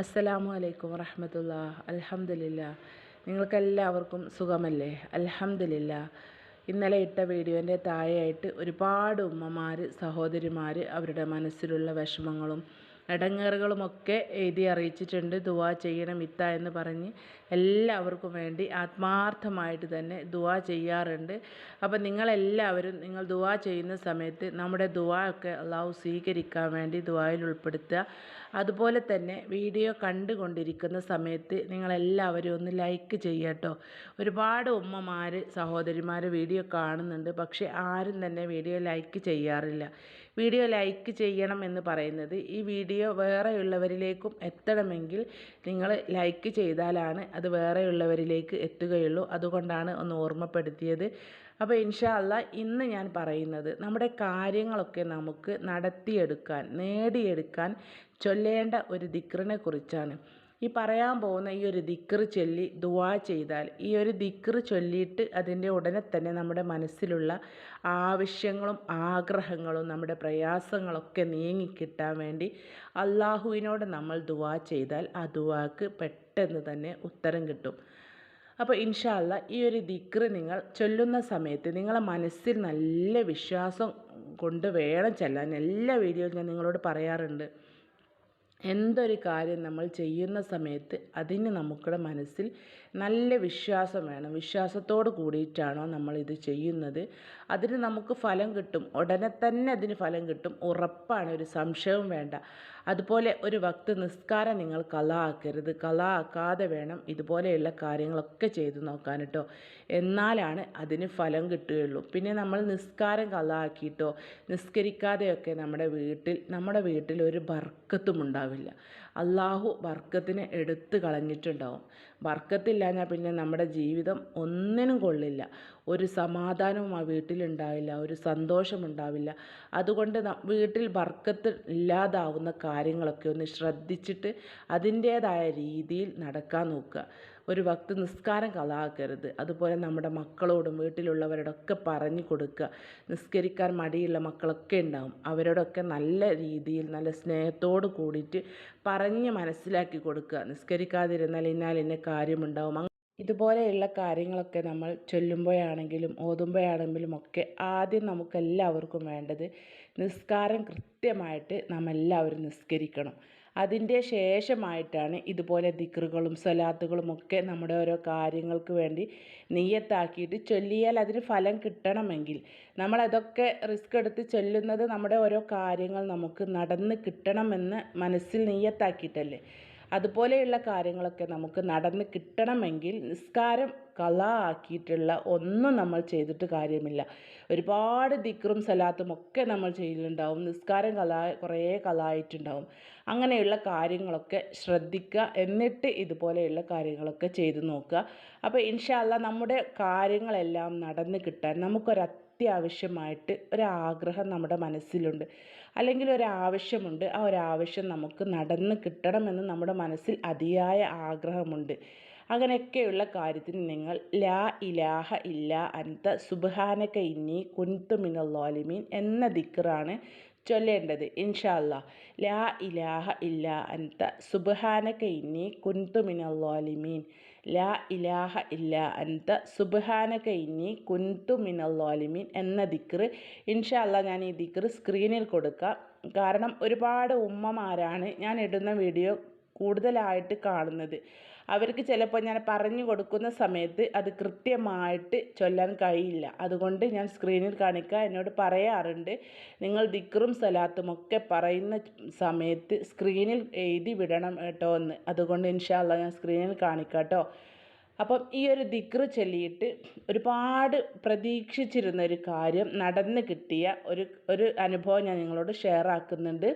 അസ്സലാമു അലൈക്കും വറഹമത്തുള്ള അൽഹംദുലില്ല. നിങ്ങൾക്കെല്ലാവർക്കും സുഖമല്ലേ? അൽഹംദുലില്ല. ഇന്നലെ ഇട്ട വീഡിയോന്റെ താഴെയായിട്ട് ഒരുപാട് ഉമ്മമാർ സഹോദരിമാർ അവരുടെ മനസ്സിലുള്ള വിഷമങ്ങളും ഇടങ്ങേറുകളുമൊക്കെ എഴുതി അറിയിച്ചിട്ടുണ്ട്. ദുവാ ചെയ്യണം ഇത്ത എന്ന് പറഞ്ഞ് എല്ലാവർക്കും വേണ്ടി ആത്മാർത്ഥമായിട്ട് തന്നെ ദുവാ ചെയ്യാറുണ്ട്. അപ്പം നിങ്ങളെല്ലാവരും നിങ്ങൾ ദുവാ ചെയ്യുന്ന സമയത്ത് നമ്മുടെ ദുവാ ഒക്കെ അള്ളാഹു സ്വീകരിക്കാൻ വേണ്ടി ദുവായിൽ ഉൾപ്പെടുത്തുക. അതുപോലെ തന്നെ വീഡിയോ കണ്ടുകൊണ്ടിരിക്കുന്ന സമയത്ത് നിങ്ങളെല്ലാവരും ഒന്ന് ലൈക്ക് ചെയ്യട്ടോ. ഒരുപാട് ഉമ്മമാർ സഹോദരിമാർ വീഡിയോ കാണുന്നുണ്ട്. പക്ഷേ ആരും തന്നെ വീഡിയോ ലൈക്ക് ചെയ്യാറില്ല. വീഡിയോ ലൈക്ക് ചെയ്യണം എന്ന് പറയുന്നത്. ഈ വീഡിയോ വേറെയുള്ളവരിലേക്കും എത്തണമെങ്കിൽ നിങ്ങൾ ലൈക്ക് ചെയ്താലാണ് അത് വേറെയുള്ളവരിലേക്ക് എത്തുകയുള്ളൂ. അതുകൊണ്ടാണ് ഒന്ന് ഓർമ്മപ്പെടുത്തിയത്. അപ്പോൾ ഇൻഷാ അല്ല ഇന്ന് ഞാൻ പറയുന്നത് നമ്മുടെ കാര്യങ്ങളൊക്കെ നമുക്ക് നടത്തിയെടുക്കാൻ നേടിയെടുക്കാൻ ചൊല്ലേണ്ട ഒരു ദിക്റിനെ കുറിച്ചാണ്. ഈ പറയാൻ പോകുന്ന ഈ ഒരു ദിക്റ് ചൊല്ലി ദുവാ ചെയ്താൽ ഈ ഒരു ദിക്റ് ചൊല്ലിയിട്ട് അതിന്റെ ഉടനെ തന്നെ നമ്മുടെ മനസ്സിലുള്ള ആവശ്യങ്ങളും ആഗ്രഹങ്ങളും നമ്മുടെ പ്രയാസങ്ങളൊക്കെ നീങ്ങിക്കിട്ടാൻ വേണ്ടി അള്ളാഹുവിനോട് നമ്മൾ ദുവാ ചെയ്താൽ ആ ദുവാക്ക് പെട്ടെന്ന് തന്നെ ഉത്തരം കിട്ടും. അപ്പോൾ ഇൻഷാല്ല ഈ ഒരു ദിക്ർ നിങ്ങൾ ചൊല്ലുന്ന സമയത്ത് നിങ്ങളെ മനസ്സിൽ നല്ല വിശ്വാസം കൊണ്ട് വേണം ചെല്ലാൻ. എല്ലാ വീഡിയോയിലും ഞാൻ നിങ്ങളോട് പറയാറുണ്ട്. എന്തൊരു കാര്യം നമ്മൾ ചെയ്യുന്ന സമയത്ത് അതിന് നമുക്കുടെ മനസ്സിൽ നല്ല വിശ്വാസം വേണം. വിശ്വാസത്തോട് കൂടിയിട്ടാണോ നമ്മളിത് ചെയ്യുന്നത്. അതിന് നമുക്ക് ഫലം കിട്ടും. ഉടനെ തന്നെ അതിന് ഫലം കിട്ടും. ഉറപ്പാണ്. ഒരു സംശയവും വേണ്ട. അതുപോലെ ഒരു വക്ത് നിസ്കാരം നിങ്ങൾ കല ആക്കരുത് കല ആക്കാതെ വേണം ഇതുപോലെയുള്ള കാര്യങ്ങളൊക്കെ ചെയ്തു നോക്കാൻ കേട്ടോ എന്നാലാണ് അതിന് ഫലം കിട്ടുകയുള്ളൂ. പിന്നെ നമ്മൾ നിസ്കാരം കല ആക്കിയിട്ടോ നിസ്കരിക്കാതെയൊക്കെ നമ്മുടെ വീട്ടിൽ നമ്മുടെ വീട്ടിൽ ഒരു ബർക്കത്തും ഉണ്ടാവില്ല. അള്ളാഹു ബർക്കത്തിനെ എടുത്തു കളഞ്ഞിട്ടുണ്ടാവും. വർക്കത്തില്ലാഞ്ഞാൽ പിന്നെ നമ്മുടെ ജീവിതം ഒന്നിനും കൊള്ളില്ല. ഒരു സമാധാനവും ആ വീട്ടിലുണ്ടാവില്ല ഒരു സന്തോഷമുണ്ടാവില്ല. അതുകൊണ്ട് വീട്ടിൽ വർക്കത്ത് ഇല്ലാതാവുന്ന കാര്യങ്ങളൊക്കെ ഒന്ന് ശ്രദ്ധിച്ചിട്ട് അതിന്റേതായ രീതിയിൽ നടക്കാൻ നോക്കുക. ഒരു ഭക്തി നിസ്കാരം കളാക്കരുത് അതുപോലെ നമ്മുടെ മക്കളോടും വീട്ടിലുള്ളവരോടൊക്കെ പറഞ്ഞു കൊടുക്കുക. നിസ്കരിക്കാൻ മടിയുള്ള മക്കളൊക്കെ ഉണ്ടാവും. അവരോടൊക്കെ നല്ല രീതിയിൽ നല്ല സ്നേഹത്തോട് കൂടിയിട്ട് പറഞ്ഞ് മനസ്സിലാക്കി കൊടുക്കുക. നിസ്കരിക്കാതിരുന്നാൽ ഇന്നാൽ ഇന്ന കാര്യമുണ്ടാവും. ഇതുപോലെയുള്ള കാര്യങ്ങളൊക്കെ നമ്മൾ ചൊല്ലുമ്പോഴാണെങ്കിലും ഓതുമ്പോഴാണെങ്കിലും ഒക്കെ ആദ്യം നമുക്കെല്ലാവർക്കും വേണ്ടത് നിസ്കാരം കൃത്യമായിട്ട് നാം എല്ലാവരും നിസ്കരിക്കണം. അതിന്റെ ശേഷമായിട്ടാണ് ഇതുപോലെ ദിക്റുകളും സ്വലാത്തുകളും ഒക്കെ നമ്മുടെ ഓരോ കാര്യങ്ങൾക്ക് വേണ്ടി നീയത്താക്കിയിട്ട് ചൊല്ലിയാൽ അതിന് ഫലം കിട്ടണമെങ്കിൽ. നമ്മളതൊക്കെ റിസ്ക് എടുത്ത് ചൊല്ലുന്നത് നമ്മുടെ ഓരോ കാര്യങ്ങൾ നമുക്ക് നടന്ന് കിട്ടണമെന്ന് മനസ്സിൽ നെയ്യത്താക്കിയിട്ടല്ലേ? അതുപോലെയുള്ള കാര്യങ്ങളൊക്കെ നമുക്ക് നടന്ന് കിട്ടണമെങ്കിൽ നിസ്കാരം കല ആക്കിയിട്ടുള്ള ഒന്നും നമ്മൾ ചെയ്തിട്ട് കാര്യമില്ല. ഒരുപാട് ദിക്റും സലാത്തും ഒക്കെ നമ്മൾ ചെയ്യുന്നുണ്ടാവും നിസ്കാരം കല കുറേ കല ആയിട്ടുണ്ടാവും അങ്ങനെയുള്ള കാര്യങ്ങളൊക്കെ ശ്രദ്ധിക്കുക. എന്നിട്ട് ഇതുപോലെയുള്ള കാര്യങ്ങളൊക്കെ ചെയ്തു നോക്കുക. അപ്പോൾ ഇൻഷാല്ല നമ്മുടെ കാര്യങ്ങളെല്ലാം നടന്ന് കിട്ടാൻ നമുക്കൊരു അത്യാവശ്യമായിട്ട് ഒരാഗ്രഹം നമ്മുടെ മനസ്സിലുണ്ട്. അല്ലെങ്കിൽ ഒരാവശ്യമുണ്ട് ആ ഒരാവശ്യം നമുക്ക് നടന്ന് കിട്ടണമെന്ന് നമ്മുടെ മനസ്സിൽ അതിയായ ആഗ്രഹമുണ്ട്. അങ്ങനെയൊക്കെയുള്ള കാര്യത്തിന് നിങ്ങൾ ലാ ഇലാഹ ഇല്ല അൻത സുബാനക ഇന്നി കുൻതു മിനല്ലോലിമീൻ എന്ന ദിക്കറാണ് ചൊല്ലേണ്ടത് ഇൻഷാല്ല ലാ ഇലാഹ ഇല്ല അൻത സുബാനക ഇന്നി കുൻതു മിനല്ലാലിമീൻ ലാ ഇലാഹ ഇല്ല അൻത സുബ്ഹാനക ഇന്നി കുൻതു ളാലിമീൻ എന്ന ദിക്റ്. ഇൻഷാല്ല ഞാൻ ഈ ദിക്ർ സ്ക്രീനിൽ കൊടുക്കാം. കാരണം ഒരുപാട് ഉമ്മമാരാണ് ഞാൻ ഇടുന്ന വീഡിയോ കൂടുതലായിട്ട് കാണുന്നത്. അവർക്ക് ചിലപ്പോൾ ഞാൻ പറഞ്ഞു കൊടുക്കുന്ന സമയത്ത് അത് കൃത്യമായിട്ട് ചൊല്ലാൻ കഴിയില്ല. അതുകൊണ്ട് ഞാൻ സ്ക്രീനിൽ കാണിക്കുക എന്നോട് പറയാറുണ്ട്. നിങ്ങൾ ദിക്റും സലാത്തും ഒക്കെ പറയുന്ന സമയത്ത് സ്ക്രീനിൽ എഴുതി വിടണം കേട്ടോ എന്ന്. അതുകൊണ്ട് ഇൻഷാല്ല ഞാൻ സ്ക്രീനിൽ കാണിക്കാം അപ്പം ഈ ഒരു ദിക്റ് ചൊല്ലിയിട്ട് ഒരുപാട് പ്രതീക്ഷിച്ചിരുന്ന ഒരു കാര്യം നടന്ന് കിട്ടിയ ഒരു ഒരു അനുഭവം ഞാൻ നിങ്ങളോട് ഷെയർ ആക്കുന്നുണ്ട്.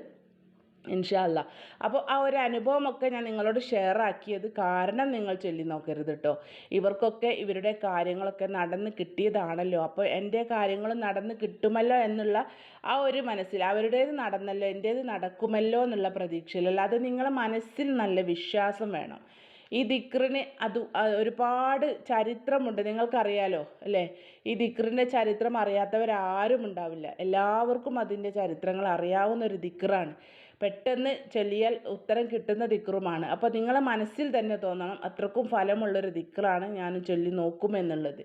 ഇൻഷാല്ല അപ്പോൾ ആ ഒരു അനുഭവമൊക്കെ ഞാൻ നിങ്ങളോട് ഷെയർ ആക്കിയത് കാരണം നിങ്ങൾ ചൊല്ലി നോക്കരുത് കേട്ടോ ഇവർക്കൊക്കെ ഇവരുടെ കാര്യങ്ങളൊക്കെ നടന്ന് കിട്ടിയതാണല്ലോ. അപ്പോൾ എന്റെ കാര്യങ്ങൾ നടന്ന് കിട്ടുമല്ലോ എന്നുള്ള ആ ഒരു മനസ്സിൽ അവരുടേത് നടന്നല്ലോ എന്റേത് നടക്കുമല്ലോ എന്നുള്ള പ്രതീക്ഷയിൽ അത് നിങ്ങളെ മനസ്സിൽ നല്ല വിശ്വാസം വേണം. ഈ ദിക്റിന് അത് ഒരുപാട് ചരിത്രമുണ്ട്. നിങ്ങൾക്കറിയാലോ അല്ലേ? ഈ ദിക്റിന്റെ ചരിത്രം അറിയാത്തവരാരും ഉണ്ടാവില്ല. എല്ലാവർക്കും അതിന്റെ ചരിത്രങ്ങൾ അറിയാവുന്ന ഒരു ദിക്റാണ്. പെട്ടെന്ന് ചൊല്ലിയാൽ ഉത്തരം കിട്ടുന്ന ദിക്റുമാണ്. അപ്പോൾ നിങ്ങളെ മനസ്സിൽ തന്നെ തോന്നണം അത്രക്കും ഫലമുള്ളൊരു ദിക്റാണ് ഞാൻ ചൊല്ലി നോക്കുമെന്നുള്ളത്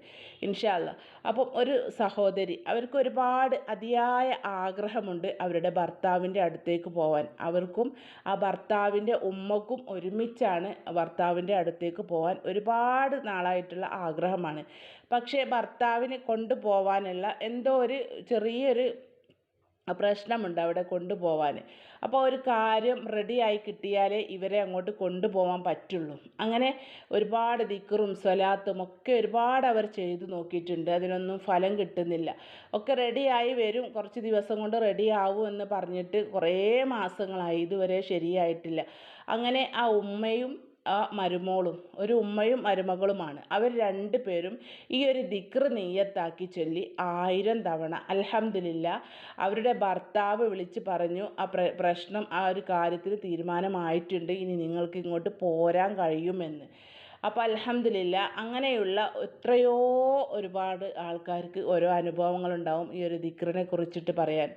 ഇൻഷാല്ല അപ്പം ഒരു സഹോദരി അവർക്ക് ഒരുപാട് അതിയായ ആഗ്രഹമുണ്ട് അവരുടെ ഭർത്താവിന്റെ അടുത്തേക്ക് പോവാൻ. അവർക്കും ആ ഭർത്താവിന്റെ ഉമ്മക്കും ഒരുമിച്ചാണ് ഭർത്താവിന്റെ അടുത്തേക്ക് പോവാൻ ഒരുപാട് നാളായിട്ടുള്ള ആഗ്രഹമാണ്. പക്ഷേ ഭർത്താവിനെ കൊണ്ടുപോവാനുള്ള എന്തോ ഒരു ചെറിയൊരു പ്രശ്നമുണ്ട് അവിടെ കൊണ്ടുപോകാൻ അപ്പോൾ ഒരു കാര്യം റെഡിയായി കിട്ടിയാലേ ഇവരെ അങ്ങോട്ട് കൊണ്ടുപോകാൻ പറ്റുള്ളൂ. അങ്ങനെ ഒരുപാട് ദിക്കറും സ്വലാത്തും ഒക്കെ ഒരുപാട് അവർ ചെയ്തു നോക്കിയിട്ടുണ്ട്. അതിനൊന്നും ഫലം കിട്ടുന്നില്ല. ഒക്കെ റെഡിയായി വരും. കുറച്ച് ദിവസം കൊണ്ട് റെഡിയാവും എന്ന് പറഞ്ഞിട്ട് കുറേ മാസങ്ങളായി ഇതുവരെ ശരിയായിട്ടില്ല. അങ്ങനെ ആ ഉമ്മയും ആ മരുമോളും ഒരു ഉമ്മയും മരുമകളുമാണ്. അവർ രണ്ട് പേരും ഈ ഒരു ദിക്ർ നെയ്യത്താക്കി ചൊല്ലി ആയിരം തവണ. അൽഹംദുലില്ല അവരുടെ ഭർത്താവ് വിളിച്ച് പറഞ്ഞു ആ പ്ര പ്രശ്നം ആ ഒരു കാര്യത്തിൽ തീരുമാനമായിട്ടുണ്ട്. ഇനി നിങ്ങൾക്ക് ഇങ്ങോട്ട് പോരാൻ കഴിയുമെന്ന്. അപ്പോൾ അലഹമില്ല അങ്ങനെയുള്ള എത്രയോ ഒരുപാട് ആൾക്കാർക്ക് ഓരോ അനുഭവങ്ങളുണ്ടാവും ഈ ഒരു ദിക്റിനെ കുറിച്ചിട്ട് പറയാൻ.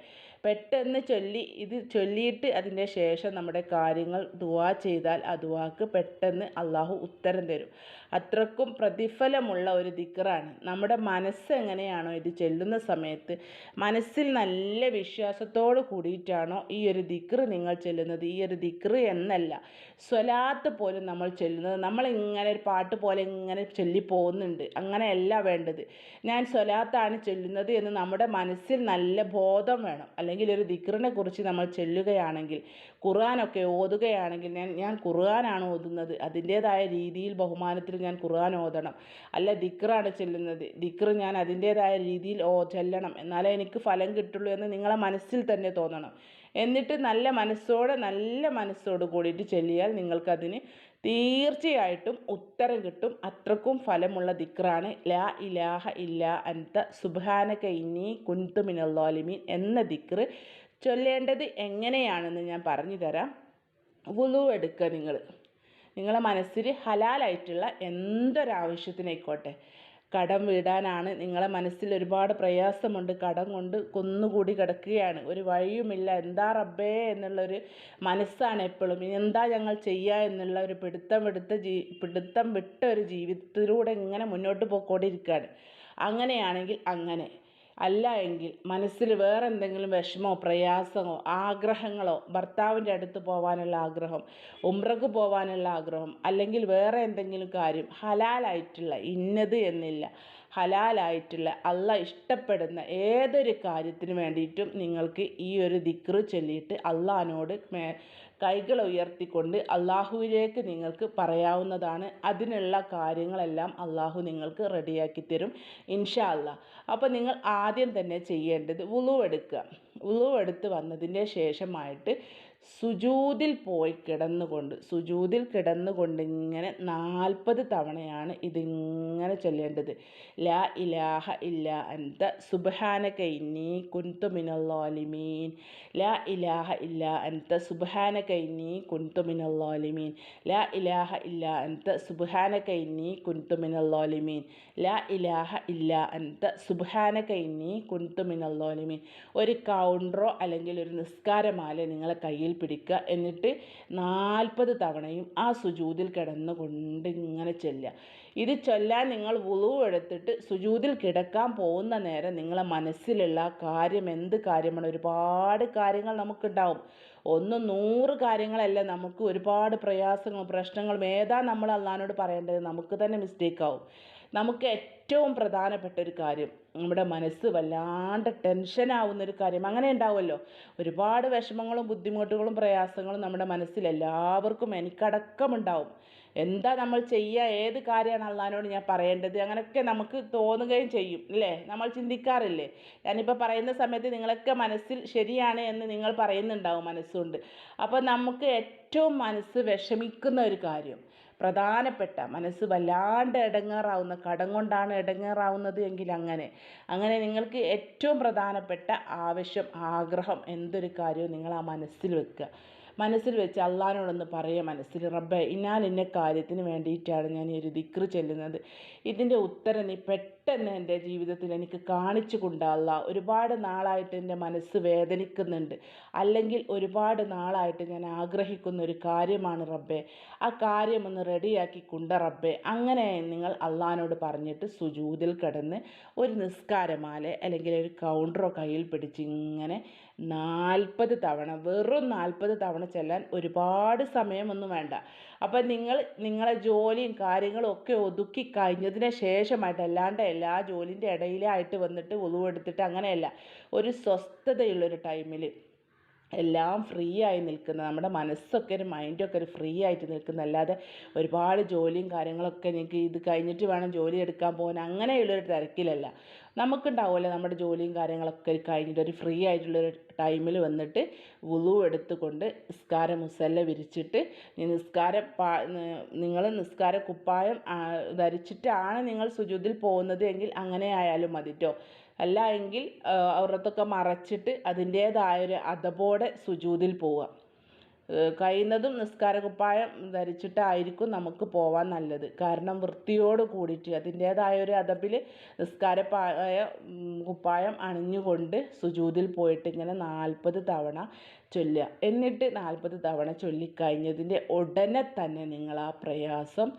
പെട്ടെന്ന് ചൊല്ലി ഇത് ചൊല്ലിയിട്ട് അതിന്റെ ശേഷം നമ്മുടെ കാര്യങ്ങൾ ദുവാ ചെയ്താൽ ആ ദുവാക്ക് പെട്ടെന്ന് അള്ളാഹു ഉത്തരം തരും. അത്രക്കും പ്രതിഫലമുള്ള ഒരു ദിക്കറാണ് നമ്മുടെ മനസ്സ് എങ്ങനെയാണോ ഇത് ചെല്ലുന്ന സമയത്ത് മനസ്സിൽ നല്ല വിശ്വാസത്തോട് കൂടിയിട്ടാണോ ഈ ഒരു ദിക്റ് നിങ്ങൾ ചെല്ലുന്നത്? ഈ ഒരു ദിക്റ് എന്നല്ല. സ്വലാത്ത് പോലും നമ്മൾ ചെല്ലുന്നത്. നമ്മളിങ്ങനെ ഒരു പാട്ട് പോലെ ഇങ്ങനെ ചൊല്ലി പോകുന്നുണ്ട്. അങ്ങനെയല്ല വേണ്ടത്. ഞാൻ സ്വലാത്താണ് ചെല്ലുന്നത് എന്ന് നമ്മുടെ മനസ്സിൽ നല്ല ബോധം വേണം. അല്ലെങ്കിൽ ഒരു ദിക്റിനെ കുറിച്ച് നമ്മൾ ചൊല്ലുകയാണെങ്കിൽ ഖുർആാനൊക്കെ ഓതുകയാണെങ്കിൽ ഞാൻ ഞാൻ ഖുർആനാണ് ഓതുന്നത്. അതിന്റേതായ രീതിയിൽ ബഹുമാനത്തിൽ ഞാൻ ഖുർആൻ ഓതണം. അല്ല ദിക്റാണ് ചെല്ലുന്നത്. ദിക്റ് ഞാൻ അതിന്റേതായ രീതിയിൽ ഓ ചെല്ലണം. എന്നാലേ എനിക്ക് ഫലം കിട്ടുള്ളൂ എന്ന് നിങ്ങളെ മനസ്സിൽ തന്നെ തോന്നണം. എന്നിട്ട് നല്ല മനസ്സോടെ നല്ല മനസ്സോട് കൂടിയിട്ട് ചൊല്ലിയാൽ നിങ്ങൾക്കതിന് തീർച്ചയായിട്ടും ഉത്തരം കിട്ടും. അത്രക്കും ഫലമുള്ള ദിക്റാണ്. ലാ ഇലാഹ ഇല്ല അൻത സുബാനക ഇന്നി കുൻതു മിനൽ ളാലിമീൻ എന്ന ദിക്റ്. ചൊല്ലേണ്ടത് എങ്ങനെയാണെന്ന് ഞാൻ പറഞ്ഞു തരാം. വുളു എടുക്കുക നിങ്ങൾ. നിങ്ങളെ മനസ്സിൽ ഹലാലായിട്ടുള്ള എന്തൊരാവശ്യത്തിനായിക്കോട്ടെ. കടം വീടാനാണ്. നിങ്ങളെ മനസ്സിൽ ഒരുപാട് പ്രയാസമുണ്ട്. കടം കൊണ്ട് കുന്നുകൂടി കിടക്കുകയാണ്. ഒരു വഴിയുമില്ല. എന്താ റബ്ബേ എന്നുള്ളൊരു മനസ്സാണ് എപ്പോഴും. എന്താ ഞങ്ങൾ ചെയ്യുക എന്നുള്ള ഒരു പിടുത്തം എടുത്ത ജീ പിടുത്തം വിട്ട ഒരു ജീവിതത്തിലൂടെ ഇങ്ങനെ മുന്നോട്ട് പോയിക്കൊണ്ടിരിക്കുകയാണ്. അങ്ങനെയാണെങ്കിൽ അങ്ങനെ. അല്ല എങ്കിൽ മനസ്സിൽ വേറെന്തെങ്കിലും വിഷമോ പ്രയാസമോ ആഗ്രഹങ്ങളോ ഭർത്താവിന്റെ അടുത്ത് പോകാനുള്ള ആഗ്രഹം ഉമ്രക്ക് പോകാനുള്ള ആഗ്രഹം അല്ലെങ്കിൽ വേറെ എന്തെങ്കിലും കാര്യം ഹലാലായിട്ടുള്ള ഇന്നത് എന്നില്ല ഹലാലായിട്ടുള്ള അല്ല ഇഷ്ടപ്പെടുന്ന ഏതൊരു കാര്യത്തിന് വേണ്ടിയിട്ടും നിങ്ങൾക്ക് ഈ ഒരു ദിക്റ് ചൊല്ലിയിട്ട് അള്ളഹാനോട് മേ കൈകൾ ഉയർത്തിക്കൊണ്ട് അള്ളാഹുവിലേക്ക് നിങ്ങൾക്ക് പറയാവുന്നതാണ്. അതിനുള്ള കാര്യങ്ങളെല്ലാം അള്ളാഹു നിങ്ങൾക്ക് റെഡിയാക്കി തരും ഇൻഷാ അല്ലാ അപ്പോൾ നിങ്ങൾ ആദ്യം തന്നെ ചെയ്യേണ്ടത് വുളു എടുത്ത് വന്നതിന്റെ ശേഷമായിട്ട് സുജൂതിൽ പോയി കിടന്നുകൊണ്ട് സുജൂതിൽ കിടന്നുകൊണ്ട് ഇങ്ങനെ നാൽപ്പത് തവണയാണ് ഇതിങ്ങനെ ചൊല്ലേണ്ടത്. ലാ ഇലാഹ ഇല്ല അൻത സുബ്ഹാനക ഇന്നി കുന്തു ലാ ഇലാഹ ഇല്ല അൻത സുബ്ഹാനക ഇന്നി കുന്തു ലാ ഇലാഹ ഇല്ല അൻത സുബ്ഹാനക ഇന്നി കുന്തു ലാ ഇലാഹ ഇല്ല അൻത സുബ്ഹാനക ഇന്നി കുന്തു ഒരു കൗണ്ടറോ അല്ലെങ്കിൽ ഒരു നിസ്കാരമാല നിങ്ങളെ കയ്യിൽ പിടിക്കുക. എന്നിട്ട് നാൽപ്പത് തവണയും ആ സുജൂതിൽ കിടന്നുകൊണ്ട് ഇങ്ങനെ ചൊല്ലുക. ഇത് ചൊല്ലാൻ നിങ്ങൾ വുളു എടുത്തിട്ട് സുജൂതിൽ കിടക്കാൻ പോകുന്ന നേരം നിങ്ങളെ മനസ്സിലുള്ള കാര്യം എന്ത് കാര്യമാണ്? ഒരുപാട് കാര്യങ്ങൾ നമുക്കുണ്ടാവും. ഒന്ന് നൂറ് കാര്യങ്ങളല്ല നമുക്ക് ഒരുപാട് പ്രയാസങ്ങളും പ്രശ്നങ്ങളും. ഏതാ നമ്മൾ അള്ളഹാനോട് പറയേണ്ടത്? നമുക്ക് തന്നെ മിസ്റ്റേക്ക് ആവും. നമുക്ക് ഏറ്റവും പ്രധാനപ്പെട്ട ഒരു കാര്യം നമ്മുടെ മനസ്സ് വല്ലാണ്ട് ടെൻഷനാവുന്ന ഒരു കാര്യം. അങ്ങനെ ഉണ്ടാവുമല്ലോ. ഒരുപാട് വിഷമങ്ങളും ബുദ്ധിമുട്ടുകളും പ്രയാസങ്ങളും നമ്മുടെ മനസ്സിൽ എല്ലാവർക്കും എനിക്കടക്കമുണ്ടാവും എന്താ നമ്മൾ ചെയ്യുക? ഏത് കാര്യമാണ് അള്ളഹാനോട് ഞാൻ പറയേണ്ടത്? അങ്ങനെയൊക്കെ നമുക്ക് തോന്നുകയും ചെയ്യും അല്ലേ നമ്മൾ ചിന്തിക്കാറില്ലേ? ഞാനിപ്പോൾ പറയുന്ന സമയത്ത് നിങ്ങളൊക്കെ മനസ്സിൽ ശരിയാണ് എന്ന് നിങ്ങൾ പറയുന്നുണ്ടാവും മനസ്സുകൊണ്ട്. അപ്പോൾ നമുക്ക് ഏറ്റവും മനസ്സ് വിഷമിക്കുന്ന ഒരു കാര്യം പ്രധാനപ്പെട്ട മനസ്സ് വല്ലാണ്ട് ഇടങ്ങേറാവുന്ന കടം കൊണ്ടാണ് ഇടങ്ങേറാവുന്നത് എങ്കിൽ അങ്ങനെ. അങ്ങനെ നിങ്ങൾക്ക് ഏറ്റവും പ്രധാനപ്പെട്ട ആവശ്യം ആഗ്രഹം എന്തൊരു കാര്യവും നിങ്ങൾ ആ മനസ്സിൽ വെക്കുക. മനസ്സിൽ വെച്ച് അള്ളഹാനോടൊന്ന് പറയുക മനസ്സിൽ റബ്ബേ ഞാൻ ഇന്ന കാര്യത്തിന് വേണ്ടിയിട്ടാണ് ഞാൻ ഈ ഒരു ദിക്റ് ചെല്ലുന്നത്. ഇതിന്റെ ഉത്തരം നീ പെട്ടെന്ന് പെട്ടെന്ന് എന്റെ ജീവിതത്തിൽ എനിക്ക് കാണിച്ചു കൊണ്ടല്ല ഒരുപാട് നാളായിട്ട് എന്റെ മനസ്സ് വേദനിക്കുന്നുണ്ട്. അല്ലെങ്കിൽ ഒരുപാട് നാളായിട്ട് ഞാൻ ആഗ്രഹിക്കുന്ന ഒരു കാര്യമാണ് റബ്ബേ. ആ കാര്യം ഒന്ന് റെഡിയാക്കി കൊണ്ട റബ്ബേ. അങ്ങനെ നിങ്ങൾ അള്ളഹാനോട് പറഞ്ഞിട്ട് സുജൂതിൽ കിടന്ന് ഒരു നിസ്കാരമാല അല്ലെങ്കിൽ ഒരു കൗണ്ടറോ കയ്യിൽ പിടിച്ച് ഇങ്ങനെ നാൽപ്പത് തവണ വെറും നാൽപ്പത് തവണ ചെല്ലാൻ ഒരുപാട് സമയമൊന്നും വേണ്ട. അപ്പം നിങ്ങൾ നിങ്ങളെ ജോലിയും കാര്യങ്ങളും ഒക്കെ ഒതുക്കി കഴിഞ്ഞതിന് ശേഷമായിട്ട് അല്ലാണ്ട് എല്ലാ ജോലിന്റെ ഇടയിലായിട്ട് വന്നിട്ട് ഒതുവെടുത്തിട്ട് അങ്ങനെയല്ല. ഒരു സ്വസ്ഥതയുള്ളൊരു ടൈമിൽ എല്ലാം ഫ്രീ ആയി നിൽക്കുന്ന നമ്മുടെ മനസ്സൊക്കെ ഒരു മൈൻഡൊക്കെ ഒരു ഫ്രീ ആയിട്ട് നിൽക്കുന്ന അല്ലാതെ ഒരുപാട് ജോലിയും കാര്യങ്ങളൊക്കെ നിങ്ങൾക്ക് ഇത് കഴിഞ്ഞിട്ട് വേണം ജോലി എടുക്കാൻ പോകാൻ. അങ്ങനെയുള്ളൊരു തിരക്കിലല്ല. നമുക്കുണ്ടാവുമല്ലോ നമ്മുടെ ജോലിയും കാര്യങ്ങളൊക്കെ കഴിഞ്ഞിട്ട് ഒരു ഫ്രീ ആയിട്ടുള്ളൊരു ടൈമിൽ വന്നിട്ട് വുളു എടുത്തുകൊണ്ട് നിസ്കാര മുസല്ല വിരിച്ചിട്ട് നിസ്കാര പാ നിങ്ങൾ നിസ്കാര കുപ്പായം ധരിച്ചിട്ടാണ് നിങ്ങൾ സുജൂദിൽ പോകുന്നത് എങ്കിൽ അങ്ങനെ ആയാലും മതി കേട്ടോ അല്ല എങ്കിൽ ഔറത്തൊക്കെ മറച്ചിട്ട് അതിന്റേതായൊരു അതപോടെ സുജൂദിൽ പോവുക. കഴിയുന്നതും നിസ്കാര കുപ്പായം ധരിച്ചിട്ടായിരിക്കും നമുക്ക് പോവാൻ നല്ലത്. കാരണം വൃത്തിയോട് കൂടിയിട്ട് അതിന്റേതായ ഒരു അതപ്പിൽ നിസ്കാര പായ കുപ്പായം അണിഞ്ഞുകൊണ്ട് സുജൂതിൽ പോയിട്ട് ഇങ്ങനെ നാൽപ്പത് തവണ ചൊല്ലുക. എന്നിട്ട് നാൽപ്പത് തവണ ചൊല്ലിക്കഴിഞ്ഞതിന്റെ ഉടനെ തന്നെ നിങ്ങൾ ആ പ്രയാസം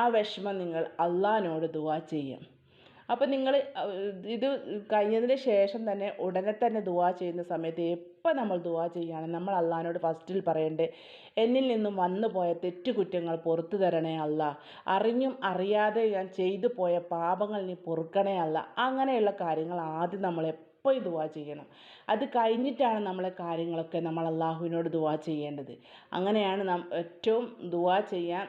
ആ വിഷമം നിങ്ങൾ അള്ളഹാനോട് ദുവാ ചെയ്യാം അപ്പം നിങ്ങൾ ഇത് കഴിഞ്ഞതിന് ശേഷം തന്നെ ഉടനെ തന്നെ ദുവാ ചെയ്യുന്ന സമയത്ത് എപ്പോൾ നമ്മൾ ദുവാ ചെയ്യുകയാണ്? നമ്മൾ അള്ളഹാനോട് ഫസ്റ്റിൽ പറയണ്ടേ എന്നിൽ നിന്നും വന്നു പോയ തെറ്റുകുറ്റങ്ങൾ പുറത്തു തരണേ അല്ല. അറിഞ്ഞും അറിയാതെ ഞാൻ ചെയ്തു പോയ പാപങ്ങൾ നീ പൊറുക്കണേ അല്ല. അങ്ങനെയുള്ള കാര്യങ്ങൾ ആദ്യം നമ്മൾ എപ്പോഴും ദുവാ ചെയ്യണം? അത് കഴിഞ്ഞിട്ടാണ് നമ്മളെ കാര്യങ്ങളൊക്കെ നമ്മൾ അള്ളാഹുവിനോട് ദുവാ ചെയ്യേണ്ടത്. അങ്ങനെയാണ് നാം ഏറ്റവും ദുവാ ചെയ്യാൻ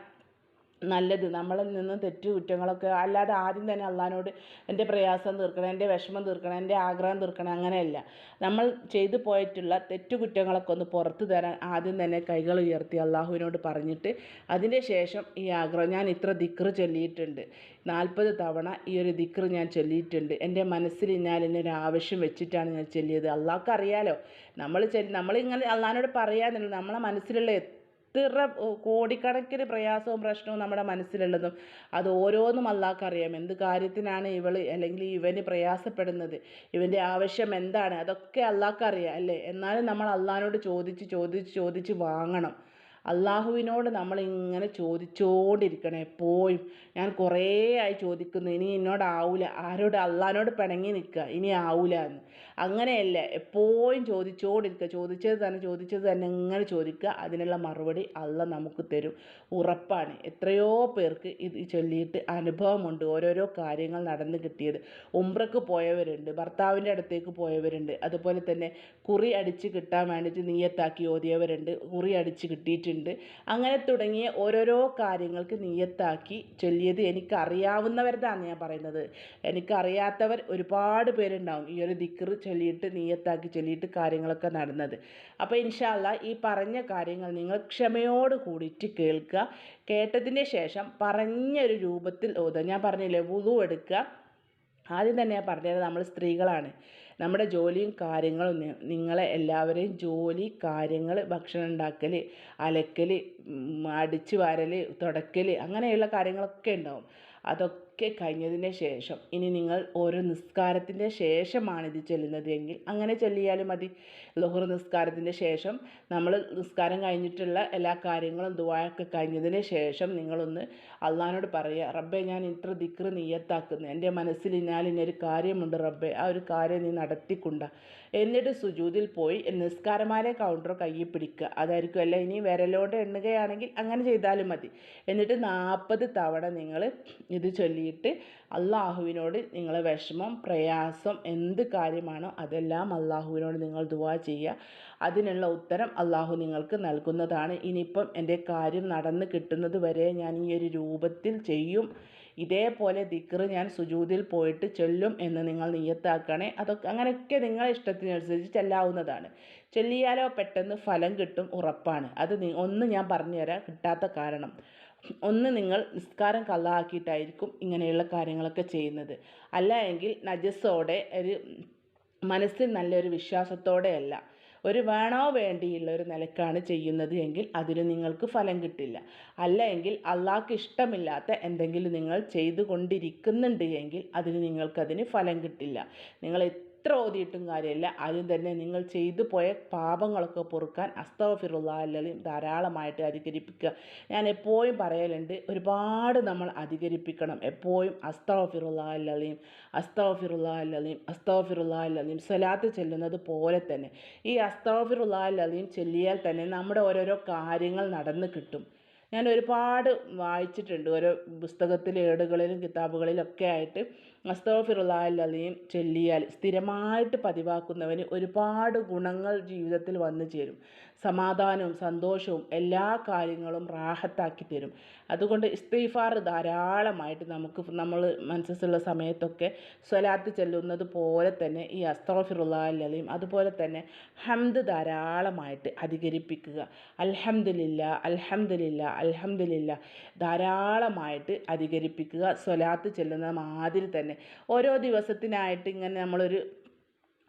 നല്ലത്. നമ്മളിൽ നിന്ന് തെറ്റ് കുറ്റങ്ങളൊക്കെ അല്ലാതെ ആദ്യം തന്നെ അള്ളഹാനോട് എന്റെ പ്രയാസം തീർക്കണം എന്റെ വിഷമം തീർക്കണം എന്റെ ആഗ്രഹം തീർക്കണം അങ്ങനെയല്ല. നമ്മൾ ചെയ്തു പോയിട്ടുള്ള തെറ്റു കുറ്റങ്ങളൊക്കെ ഒന്ന് പുറത്തു തരാൻ ആദ്യം തന്നെ കൈകൾ ഉയർത്തി അള്ളാഹുവിനോട് പറഞ്ഞിട്ട് അതിന്റെ ശേഷം ഈ ആഗ്രഹം ഞാൻ ഇത്ര ദിക്റ് ചൊല്ലിയിട്ടുണ്ട്. നാൽപ്പത് തവണ ഈ ഒരു ദിക്റ് ഞാൻ ചൊല്ലിയിട്ടുണ്ട്. എന്റെ മനസ്സിൽ ഞാൻ ഒരു ആവശ്യം വെച്ചിട്ടാണ് ഞാൻ ചൊല്ലിയത്. അള്ളാഹ്ക്ക് അറിയാലോ. നമ്മൾ ചൊല്ലി നമ്മളിങ്ങനെ അള്ളഹാനോട് പറയാനുള്ളൂ നമ്മളെ മനസ്സിലുള്ള എത്ര കോടിക്കണക്കിന് പ്രയാസവും പ്രശ്നവും നമ്മുടെ മനസ്സിലുള്ളതും അത് ഓരോന്നും അല്ലാക്കറിയാം എന്ത് കാര്യത്തിനാണ് ഇവൾ അല്ലെങ്കിൽ ഇവന് പ്രയാസപ്പെടുന്നത്? ഇവന്റെ ആവശ്യം എന്താണ്? അതൊക്കെ അല്ലാക്കറിയാം അല്ലേ? എന്നാലും നമ്മൾ അള്ളഹാനോട് ചോദിച്ച് ചോദിച്ച് ചോദിച്ച് വാങ്ങണം. അള്ളാഹുവിനോട് നമ്മൾ ഇങ്ങനെ ചോദിച്ചുകൊണ്ടിരിക്കണം എപ്പോഴും. ഞാൻ കുറേ ആയി ചോദിക്കുന്നു ഇനി എന്നോടാവില്ല ആരോട്? അള്ളഹാനോട് പിണങ്ങി നിൽക്കുക ഇനി ആവില്ല എന്ന്. അങ്ങനെയല്ല എപ്പോഴും ചോദിച്ചുകൊണ്ടിരിക്കുക ചോദിച്ചത് തന്നെ ചോദിച്ചത് തന്നെ ഇങ്ങനെ ചോദിക്കുക. അതിനുള്ള മറുപടി അള്ള നമുക്ക് തരും. ഉറപ്പാണ്. എത്രയോ പേർക്ക് ഇത് ചൊല്ലിയിട്ട് അനുഭവമുണ്ട് ഓരോരോ കാര്യങ്ങൾ നടന്നു കിട്ടിയത്. ഉംറക്ക് പോയവരുണ്ട് ഭർത്താവിന്റെ അടുത്തേക്ക് പോയവരുണ്ട്. അതുപോലെ തന്നെ കുറി അടിച്ച് കിട്ടാൻ വേണ്ടിയിട്ട് നീയത്താക്കി ഓതിയവരുണ്ട്. കുറി അടിച്ച് കിട്ടിയിട്ടുണ്ട്. അങ്ങനെ തുടങ്ങിയ ഓരോരോ കാര്യങ്ങൾക്ക് നീയത്താക്കി ചൊല്ലിയത് എനിക്കറിയാവുന്നവരതാണ് ഞാൻ പറയുന്നത്. എനിക്കറിയാത്തവർ ഒരുപാട് പേരുണ്ടാവും ഈ ഒരു ദിക്റ് ചൊല്ലിയിട്ട് നീയത്താക്കി ചൊല്ലിയിട്ട് കാര്യങ്ങളൊക്കെ നടന്നത്. അപ്പോൾ ഇൻഷാല്ല ഈ പറഞ്ഞ കാര്യങ്ങൾ നിങ്ങൾ ക്ഷമയോട് കൂടിയിട്ട് കേൾക്കുക കേട്ടതിന് ശേഷം പറഞ്ഞൊരു രൂപത്തിൽ ഓതുക. ഞാൻ പറഞ്ഞില്ലേ വുളു എടുക്കുക. ആദ്യം തന്നെ ഞാൻ പറഞ്ഞത് നമ്മൾ സ്ത്രീകളാണ്. നമ്മുടെ ജോലിയും കാര്യങ്ങളും നിങ്ങളെ എല്ലാവരെയും ജോലി കാര്യങ്ങൾ ഭക്ഷണം ഉണ്ടാക്കൽ അലക്കൽ അടിച്ചു വാരൽ തുടക്കൽ അങ്ങനെയുള്ള കാര്യങ്ങളൊക്കെ ഉണ്ടാവും. അതൊക്കെ കഴിഞ്ഞതിന് ശേഷം ഇനി നിങ്ങൾ ഓരോ നിസ്കാരത്തിന്റെ ശേഷമാണ് ഇത് ചെല്ലുന്നത് എങ്കിൽ അങ്ങനെ ചൊല്ലിയാലും മതി. ളുഹർ നിസ്കാരത്തിന്റെ ശേഷം നമ്മൾ നിസ്കാരം കഴിഞ്ഞിട്ടുള്ള എല്ലാ കാര്യങ്ങളും ദുവായൊക്കെ കഴിഞ്ഞതിന് ശേഷം നിങ്ങളൊന്ന് അള്ളഹാനോട് പറയുക റബ്ബെ ഞാൻ ഇത്ര ദിക്റ് നീയത്താക്കുന്നു എന്റെ മനസ്സിൽ ഞാൻ ഇന്നൊരു കാര്യമുണ്ട് റബ്ബെ. ആ ഒരു കാര്യം നീ നടത്തിക്കൊണ്ട. എന്നിട്ട് സുജൂതിൽ പോയി നിസ്കാരമാരെ കൗണ്ടർ കയ്യിൽ പിടിക്കുക. അതായിരിക്കും അല്ല ഇനി വിരലോടെ എണ്ണുകയാണെങ്കിൽ അങ്ങനെ ചെയ്താലും മതി. എന്നിട്ട് നാൽപ്പത് തവണ നിങ്ങൾ ഇത് ചൊല്ലിയിട്ട് അള്ളാഹുവിനോട് നിങ്ങളെ വിഷമം പ്രയാസം എന്ത് കാര്യമാണോ അതെല്ലാം അള്ളാഹുവിനോട് നിങ്ങൾ ദുവാ ചെയ്യുക. അതിനുള്ള ഉത്തരം അള്ളാഹു നിങ്ങൾക്ക് നൽകുന്നതാണ്. ഇനിയിപ്പം എന്റെ കാര്യം നടന്ന് കിട്ടുന്നത് വരെ ഞാൻ ഈ ഒരു രൂപത്തിൽ ചെയ്യും. ഇതേപോലെ ദിക്റ് ഞാൻ സുജൂതിൽ പോയിട്ട് ചൊല്ലും എന്ന് നിങ്ങൾ നിയത്താക്കണേ. അതൊക്കെ അങ്ങനെയൊക്കെ നിങ്ങളെ ഇഷ്ടത്തിനനുസരിച്ച് ചെല്ലാവുന്നതാണ്. ചൊല്ലിയാലോ പെട്ടെന്ന് ഫലം കിട്ടും ഉറപ്പാണ്. അത് ഒന്ന് ഞാൻ പറഞ്ഞുതരാം കിട്ടാത്ത കാരണം. ഒന്ന് നിങ്ങൾ നിസ്കാരം കള്ളാക്കിയിട്ടായിരിക്കും ഇങ്ങനെയുള്ള കാര്യങ്ങളൊക്കെ ചെയ്യുന്നത്. അല്ല എങ്കിൽ നജസ്സോടെ ഒരു മനസ്സിൽ നല്ലൊരു വിശ്വാസത്തോടെയല്ല ഒരു വേണോ വേണ്ടിയുള്ള ഒരു നിലക്കാണ് ചെയ്യുന്നത് എങ്കിൽ അതിന് നിങ്ങൾക്ക് ഫലം കിട്ടില്ല. അല്ല എങ്കിൽ അള്ളാഹ്ക്ക് ഇഷ്ടമില്ലാത്ത എന്തെങ്കിലും നിങ്ങൾ ചെയ്തു കൊണ്ടിരിക്കുന്നുണ്ട് എങ്കിൽ അതിന് നിങ്ങൾക്കതിന് ഫലം കിട്ടില്ല. നിങ്ങൾ എത്ര ഓതിയിട്ടും കാര്യമില്ല. ആദ്യം തന്നെ നിങ്ങൾ ചെയ്തു പോയ പാപങ്ങളൊക്കെ പൊറുക്കാൻ അസ്തഫിറുള്ള അല്ലെങ്കിൽ ധാരാളമായിട്ട് അധികരിപ്പിക്കുക. ഞാൻ എപ്പോഴും പറയലുണ്ട് ഒരുപാട് നമ്മൾ അധികരിപ്പിക്കണം. എപ്പോഴും അസ്തഫിറുള്ള അല്ലീം അസ്തഫിറുള്ള അല്ലീം അസ്തഫിറുള്ള അല്ലീം സ്വലാത്ത് ചെല്ലുന്നത് പോലെ തന്നെ. ഈ അസ്തഫിറുള്ള അല്ലീം ചെല്ലിയാൽ തന്നെ നമ്മുടെ ഓരോരോ കാര്യങ്ങൾ നടന്നു കിട്ടും. ഞാൻ ഒരുപാട് വായിച്ചിട്ടുണ്ട്. ഓരോ പുസ്തകത്തിൽ ഏടുകളിലും കിതാബുകളിലൊക്കെ ആയിട്ട് അസ്തഫിറുല്ലാഹ് ചൊല്ലിയാൽ സ്ഥിരമായിട്ട് പതിവാക്കുന്നവന് ഒരുപാട് ഗുണങ്ങൾ ജീവിതത്തിൽ വന്നു ചേരും. സമാധാനവും സന്തോഷവും എല്ലാ കാര്യങ്ങളും റാഹത്താക്കി തരും. അതുകൊണ്ട് ഇസ്തീഫാർ ധാരാളമായിട്ട് നമുക്ക് നമ്മൾ മനസ്സുള്ള സമയത്തൊക്കെ സ്വലാത്ത് ചെല്ലുന്നത് പോലെ തന്നെ ഈ അസ്തഫിറുല്ലാഹ് അതുപോലെ തന്നെ ഹംദ് ധാരാളമായിട്ട് അധികരിപ്പിക്കുക. അൽഹംദില്ല അൽഹംദില്ല അൽഹംദില്ല ധാരാളമായിട്ട് അധികരിപ്പിക്കുക. സ്വലാത്ത് ചെല്ലുന്ന മാതിരി തന്നെ ഓരോ ദിവസത്തിനായിട്ട് ഇങ്ങനെ നമ്മളൊരു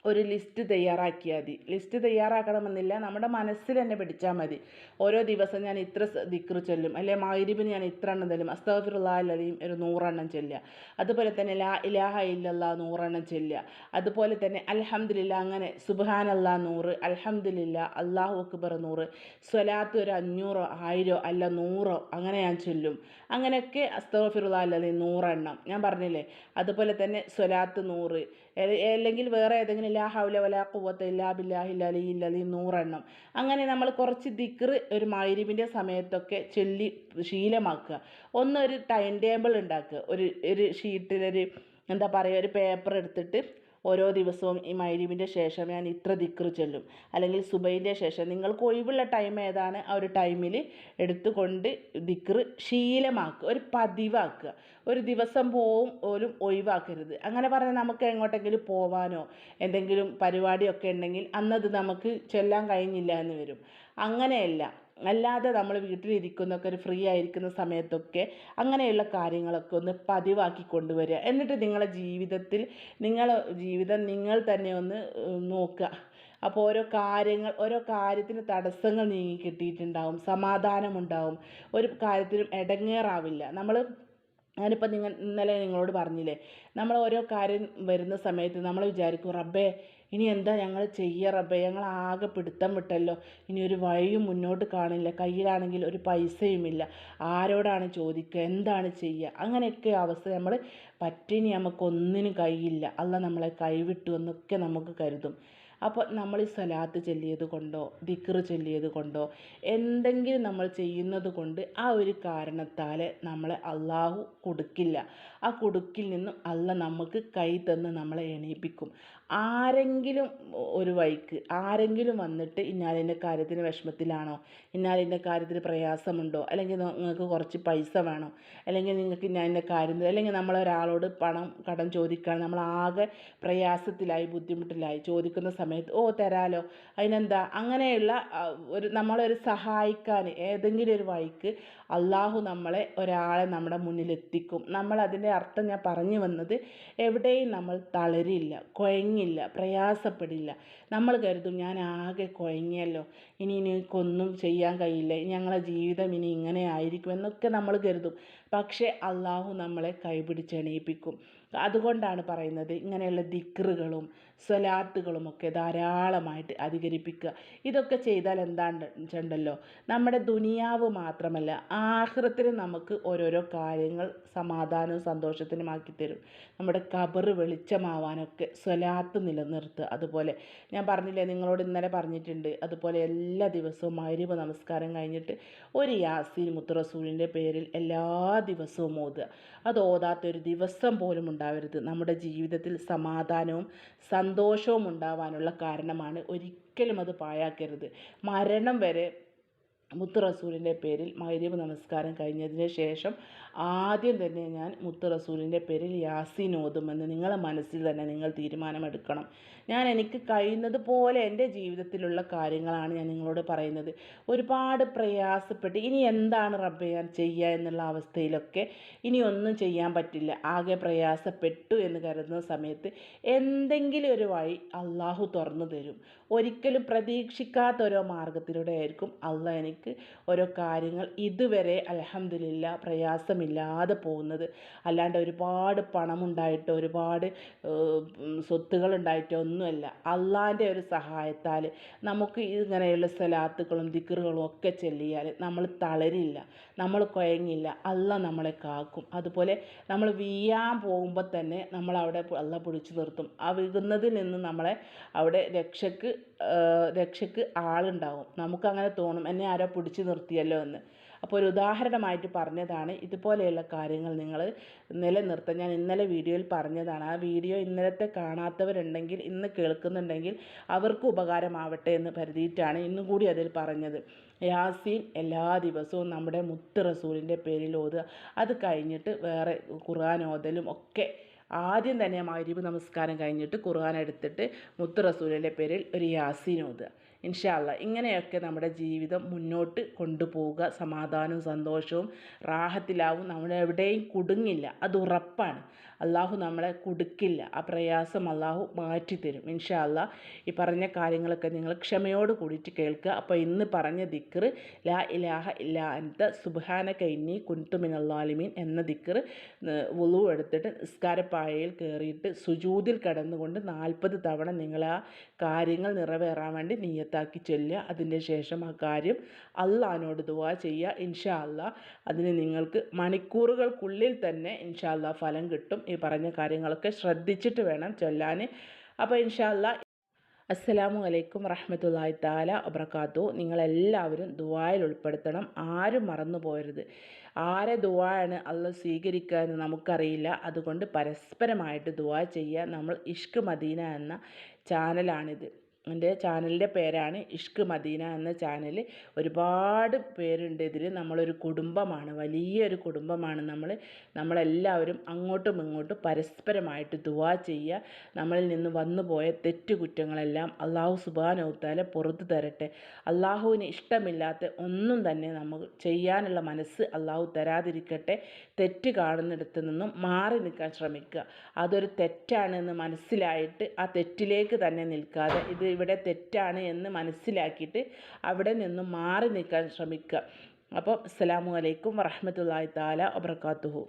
ഒരു ലിസ്റ്റ് തയ്യാറാക്കിയാൽ മതി. ലിസ്റ്റ് തയ്യാറാക്കണമെന്നില്ല നമ്മുടെ മനസ്സിൽ തന്നെ പിടിച്ചാൽ മതി. ഓരോ ദിവസം ഞാൻ ഇത്ര ദിക്റ് ചൊല്ലും. അല്ലെ മായിരിപ്പിന് ഞാൻ ഇത്ര എണ്ണം ചൊല്ലും അസ്തഫിറുല്ലാഹയും ഒരു നൂറെണ്ണം ചൊല്ലുക. അതുപോലെ തന്നെ ലാ ഇലാഹ ഇല്ലല്ല നൂറെണ്ണം ചൊല്ലുക. അതുപോലെ തന്നെ അൽഹംദില്ല അങ്ങനെ സുബാനല്ലാ നൂറ് അൽഹംദില്ല അള്ളാഹു അക്ബർ നൂറ് സ്വലാത്ത് ഒരു അഞ്ഞൂറോ ആയിരോ അല്ല നൂറോ അങ്ങനെ ഞാൻ ചൊല്ലും. അങ്ങനെയൊക്കെ അസ്തഫിറുല്ലാ അല്ലതി നൂറെണ്ണം. ഞാൻ പറഞ്ഞില്ലേ? അതുപോലെ തന്നെ സ്വലാത്ത് നൂറ് അല്ലെങ്കിൽ വേറെ ഏതെങ്കിലും ലാ ഹൗല വലാ കുവത്ത് ഇല്ലാ ബില്ലാഹി ലലി അലി നൂറെണ്ണം. അങ്ങനെ നമ്മൾ കുറച്ച് ദിക്ർ ഒരു മൈരിബിന്റെ സമയത്തൊക്കെ ചൊല്ലി ശീലമാക്കുക. ഒന്നൊരു ടൈം ടേബിൾ ഉണ്ടാക്കുക. ഒരു ഒരു ഷീറ്റിലൊരു എന്താ പറയുക ഒരു പേപ്പർ എടുത്തിട്ട് ഓരോ ദിവസവും ഈ മൈരീവിന്റെ ശേഷം ഞാൻ ഇത്ര ദിക്ർ ചെല്ലും. അല്ലെങ്കിൽ സുബൈന്റെ ശേഷം നിങ്ങൾക്ക് ഒഴിവുള്ള ടൈം ഏതാണ്? ആ ഒരു ടൈമിൽ എടുത്തുകൊണ്ട് ദിക്ർ ശീലമാക്കുക. ഒരു പതിവാക്കുക. ഒരു ദിവസം പോവും പോലും ഒഴിവാക്കരുത്. അങ്ങനെ പറഞ്ഞാൽ നമുക്ക് എങ്ങോട്ടെങ്കിലും പോവാനോ എന്തെങ്കിലും പരിപാടിയൊക്കെ ഉണ്ടെങ്കിൽ അന്നത് നമുക്ക് ചെല്ലാൻ കഴിഞ്ഞില്ല എന്ന് വരും. അങ്ങനെയല്ല. അല്ലാതെ നമ്മൾ വീട്ടിലിരിക്കുന്നൊക്കെ ഒരു ഫ്രീ ആയിരിക്കുന്ന സമയത്തൊക്കെ അങ്ങനെയുള്ള കാര്യങ്ങളൊക്കെ ഒന്ന് പതിവാക്കി കൊണ്ടുവരിക. എന്നിട്ട് നിങ്ങളുടെ ജീവിതത്തിൽ നിങ്ങൾ ജീവിതം നിങ്ങൾ തന്നെ ഒന്ന് നോക്കുക. അപ്പോൾ ഓരോ കാര്യങ്ങൾ ഓരോ കാര്യത്തിന് തടസ്സങ്ങൾ നീങ്ങി കിട്ടിയിട്ടുണ്ടാവും സമാധാനമുണ്ടാവും ഒരു കാര്യത്തിനും ഇടങ്ങേറാവില്ല നമ്മൾ ഞാനിപ്പോൾ നിങ്ങൾ ഇന്നലെ നിങ്ങളോട് പറഞ്ഞില്ലേ നമ്മൾ ഓരോ കാര്യം വരുന്ന സമയത്ത് നമ്മൾ വിചാരിക്കും റബ്ബേ ഇനി എന്താ ഞങ്ങൾ ചെയ്യുക റബ്ബേ? ഞങ്ങൾ ആകെ പിടുത്തം വിട്ടല്ലോ. ഇനി ഒരു വഴിയും മുന്നോട്ട് കാണില്ല. കയ്യിലാണെങ്കിൽ ഒരു പൈസയുമില്ല. ആരോടാണ് ചോദിക്കുക? എന്താണ് ചെയ്യുക അങ്ങനെയൊക്കെ അവസ്ഥ നമ്മൾ പറ്റിനി നമുക്കൊന്നിനും കഴിയില്ല അല്ല നമ്മളെ കൈവിട്ടു എന്നൊക്കെ നമുക്ക് കരുതും. അപ്പോൾ നമ്മൾ ഈ സ്വലാത്ത് ചൊല്ലിയത് കൊണ്ടോ ദിക്റ് ചൊല്ലിയത് കൊണ്ടോ എന്തെങ്കിലും നമ്മൾ ചെയ്യുന്നത് കൊണ്ട് ആ ഒരു കാരണത്താൽ നമ്മളെ അള്ളാഹു കൊടുക്കില്ല. ആ കൊടുക്കിൽ നിന്നും അല്ല നമുക്ക് കൈ തന്ന് നമ്മളെ എണീപ്പിക്കും. ആരെങ്കിലും ഒരു വഴിക്ക് ആരെങ്കിലും വന്നിട്ട് ഇന്നാലിന്റെ കാര്യത്തിന് വിഷമത്തിലാണോ? ഇന്നാലിന്റെ കാര്യത്തിന് പ്രയാസമുണ്ടോ? അല്ലെങ്കിൽ നിങ്ങൾക്ക് കുറച്ച് പൈസ വേണോ? അല്ലെങ്കിൽ നിങ്ങൾക്ക് ഇന്നാലിന്റെ കാര്യം അല്ലെങ്കിൽ നമ്മളൊരാളോട് പണം കടം ചോദിക്കാൻ നമ്മൾ ആകെ പ്രയാസത്തിലായി ബുദ്ധിമുട്ടിലായി ചോദിക്കുന്ന സമയത്ത് ഓ തരാലോ? അതിനെന്താ? അങ്ങനെയുള്ള ഒരു നമ്മളൊരു സഹായിക്കാൻ ഏതെങ്കിലും ഒരു വഴിക്ക് അള്ളാഹു നമ്മളെ ഒരാളെ നമ്മുടെ മുന്നിലെത്തിക്കും. നമ്മൾ അതിന്റെ അർത്ഥം ഞാൻ പറഞ്ഞു വന്നത് എവിടെയും നമ്മൾ തളരില്ല കുഴങ്ങില്ല പ്രയാസപ്പെടില്ല. നമ്മൾ കരുതും ഞാൻ ആകെ കുഴങ്ങിയല്ലോ ഇനി എനിക്കൊന്നും ചെയ്യാൻ കഴിയില്ല ഞങ്ങളുടെ ജീവിതം ഇനി ഇങ്ങനെ ആയിരിക്കും എന്നൊക്കെ നമ്മൾ കരുതും. പക്ഷേ അള്ളാഹു നമ്മളെ കൈപിടിച്ചെണീപ്പിക്കും അതുകൊണ്ടാണ് പറയുന്നത് ഇങ്ങനെയുള്ള ദിക്റുകളും സ്വലാത്തുകളുമൊക്കെ ധാരാളമായിട്ട് അധികരിപ്പിക്കുക. ഇതൊക്കെ ചെയ്താൽ എന്താണ് വെച്ചിട്ടുണ്ടല്ലോ നമ്മുടെ ദുനിയാവ് മാത്രമല്ല ആഹൃത്തിന് നമുക്ക് ഓരോരോ കാര്യങ്ങൾ സമാധാനവും സന്തോഷത്തിനുമാക്കി തരും. നമ്മുടെ കബറ് വെളിച്ചമാവാനൊക്കെ സ്വലാത്ത് നിലനിർത്തുക. അതുപോലെ ഞാൻ പറഞ്ഞില്ലേ നിങ്ങളോട് ഇന്നലെ പറഞ്ഞിട്ടുണ്ട് അതുപോലെ എല്ലാ ദിവസവും മരുവ് നമസ്കാരം കഴിഞ്ഞിട്ട് ഒരു യാസീൻ മുത്തുറസൂലിന്റെ പേരിൽ എല്ലാ ദിവസവും ഓതുക. അത് ഓതാത്ത ഒരു ദിവസം പോലും ഉണ്ടാവരുത്. നമ്മുടെ ജീവിതത്തിൽ സമാധാനവും സന്തോഷവും ഉണ്ടാവാനുള്ള കാരണമാണ്. ഒരിക്കലും അത് പാഴാക്കരുത്. മരണം വരെ മുത്ത് റസൂലിന്റെ പേരിൽ മഗ്രിബ് നമസ്കാരം കഴിഞ്ഞതിന് ശേഷം ആദ്യം തന്നെ ഞാൻ മുത്ത് റസൂലിന്റെ പേരിൽ യാസീൻ ഓതുമെന്ന് നിങ്ങളുടെ മനസ്സിൽ തന്നെ നിങ്ങൾ തീരുമാനമെടുക്കണം. ഞാൻ എനിക്ക് കഴിയുന്നത് പോലെ എന്റെ ജീവിതത്തിലുള്ള കാര്യങ്ങളാണ് ഞാൻ നിങ്ങളോട് പറയുന്നത്. ഒരുപാട് പ്രയാസപ്പെട്ട് ഇനി എന്താണ് റബ്ബ് ഞാൻ ചെയ്യുക എന്നുള്ള അവസ്ഥയിലൊക്കെ ഇനി ഒന്നും ചെയ്യാൻ പറ്റില്ല. ആകെ പ്രയാസപ്പെട്ടു എന്ന് കരുതുന്ന സമയത്ത് എന്തെങ്കിലും ഒരു വഴി അള്ളാഹു തുറന്നു തരും. ഒരിക്കലും പ്രതീക്ഷിക്കാത്ത ഓരോ മാർഗത്തിലൂടെ ആയിരിക്കും അള്ളാഹ് എനിക്ക് ഓരോ കാര്യങ്ങൾ ഇതുവരെ അലഹമില്ല പ്രയാസമില്ലാതെ പോകുന്നത്. അല്ലാണ്ട് ഒരുപാട് പണമുണ്ടായിട്ടോ ഒരുപാട് സ്വത്തുകളുണ്ടായിട്ടോ ഒന്നുമല്ല. അള്ളാന്റെ ഒരു സഹായത്താൽ നമുക്ക് ഇങ്ങനെയുള്ള സ്ഥലാത്തുകളും ദിക്കറുകളും ഒക്കെ ചെല്ലിയാൽ നമ്മൾ തളരില്ല നമ്മൾ കുഴങ്ങില്ല അല്ല നമ്മളെ കാക്കും. അതുപോലെ നമ്മൾ വീയാൻ പോകുമ്പോൾ തന്നെ നമ്മൾ അവിടെ അല്ല പിടിച്ചു നിർത്തും. ആ വീകുന്നതിൽ നിന്ന് നമ്മളെ അവിടെ രക്ഷക്ക് രക്ഷക്ക് ആളുണ്ടാവും. നമുക്കങ്ങനെ തോന്നും എന്നെ ആരോ പിടിച്ചു നിർത്തിയല്ലോ എന്ന്. അപ്പോൾ ഒരു ഉദാഹരണമായിട്ട് പറഞ്ഞതാണ് ഇതുപോലെയുള്ള കാര്യങ്ങൾ നിങ്ങൾ നിലനിർത്താൻ ഞാൻ ഇന്നലെ വീഡിയോയിൽ പറഞ്ഞതാണ് ആ വീഡിയോ ഇന്നലത്തെ കാണാത്തവരുണ്ടെങ്കിൽ ഇന്ന് കേൾക്കുന്നുണ്ടെങ്കിൽ അവർക്ക് ഉപകാരമാവട്ടെ എന്ന് കരുതിയിട്ടാണ് ഇന്നും കൂടി അതിൽ പറഞ്ഞത്. യാസീൻ എല്ലാ ദിവസവും നമ്മുടെ മുത്ത് റസൂലിന്റെ പേരിൽ ഓതുക. അത് കഴിഞ്ഞിട്ട് വേറെ ഖുർആൻ ഓതലും ഒക്കെ ആദ്യം തന്നെ മാരിബ് നമസ്കാരം കഴിഞ്ഞിട്ട് ഖുർആൻ എടുത്തിട്ട് മുത്ത് റസൂലിന്റെ പേരിൽ ഒരു ഓതുക ഇൻഷാല്ല ഇങ്ങനെയൊക്കെ നമ്മുടെ ജീവിതം മുന്നോട്ട് കൊണ്ടുപോവുക. സമാധാനവും സന്തോഷവും റാഹത്തിലാവും. നമ്മൾ എവിടെയും കുടുങ്ങില്ല. അത് ഉറപ്പാണ്. അള്ളാഹു നമ്മളെ കുടുക്കില്ല. ആ പ്രയാസം അള്ളാഹു മാറ്റിത്തരും. ഇൻഷാല്ല ഈ പറഞ്ഞ കാര്യങ്ങളൊക്കെ നിങ്ങൾ ക്ഷമയോട് കൂടിയിട്ട് കേൾക്കുക. അപ്പോൾ ഇന്ന് പറഞ്ഞ ദിക്ർ ലാ ഇലാഹ ഇല്ലാ അൻത സുബാന കൈന്നി കുൻതുമിനല്ലാലിമീൻ എന്ന ദിക്ർ വുളു എടുത്തിട്ട് നിസ്കാരപ്പായയിൽ കയറിയിട്ട് സുജൂതിൽ കടന്നുകൊണ്ട് നാൽപ്പത് തവണ നിങ്ങൾ ആ കാര്യങ്ങൾ നിറവേറാൻ വേണ്ടി നീയത്താക്കി ചൊല്ലുക. അതിന്റെ ശേഷം ആ കാര്യം അള്ളഹാനോട് ദുവാ ചെയ്യുക. ഇൻഷാ അല്ലാ അതിന് നിങ്ങൾക്ക് മണിക്കൂറുകൾക്കുള്ളിൽ തന്നെ ഇൻഷാ അല്ലാ ഫലം കിട്ടും. ഈ പറഞ്ഞ കാര്യങ്ങളൊക്കെ ശ്രദ്ധിച്ചിട്ട് വേണം ചൊല്ലാൻ അപ്പോൾ ഇൻഷാല്ല അസ്സലാമു അലൈക്കും റഹ്മത്തുള്ളാഹി താല അബ്രക്കാത്തു നിങ്ങളെല്ലാവരും ദുവായിൽ ഉൾപ്പെടുത്തണം. ആരും മറന്നു പോകരുത്. ആരെ ദുവായാണ് അല്ല സ്വീകരിക്കുക എന്ന് നമുക്കറിയില്ല. അതുകൊണ്ട് പരസ്പരമായിട്ട് ദുവാ ചെയ്യുക. നമ്മൾ ഇഷ്ക് മദീന എന്ന ചാനലാണിത്. എന്റെ ചാനലിന്റെ പേരാണ് ഇഷ്ക് മദീന എന്ന ചാനൽ. ഒരുപാട് പേരുണ്ട് ഇതിൽ. നമ്മളൊരു കുടുംബമാണ്. വലിയൊരു കുടുംബമാണ് നമ്മൾ. നമ്മളെല്ലാവരും അങ്ങോട്ടും ഇങ്ങോട്ടും പരസ്പരമായിട്ട് ദുവാ ചെയ്യുക. നമ്മളിൽ നിന്ന് വന്നു പോയ തെറ്റുകുറ്റങ്ങളെല്ലാം അള്ളാഹു സുബാനൗത്താലെ പുറത്തു തരട്ടെ. അള്ളാഹുവിന് ഇഷ്ടമില്ലാത്ത ഒന്നും തന്നെ നമുക്ക് ചെയ്യാനുള്ള മനസ്സ് അള്ളാഹു തരാതിരിക്കട്ടെ. തെറ്റ് കാണുന്നിടത്ത് നിന്നും മാറി നിൽക്കാൻ ശ്രമിക്കുക. അതൊരു തെറ്റാണെന്ന് മനസ്സിലായിട്ട് ആ തെറ്റിലേക്ക് തന്നെ നിൽക്കാതെ ഇത് ഇവിടെ തെറ്റാണ് എന്ന് മനസ്സിലാക്കിയിട്ട് അവിടെ നിന്നും മാറി നിൽക്കാൻ ശ്രമിക്കുക. അപ്പോൾ അസ്സലാമു അലൈക്കും വറഹമത്തല്ലാഹി താല വബർക്കാത്തുഹു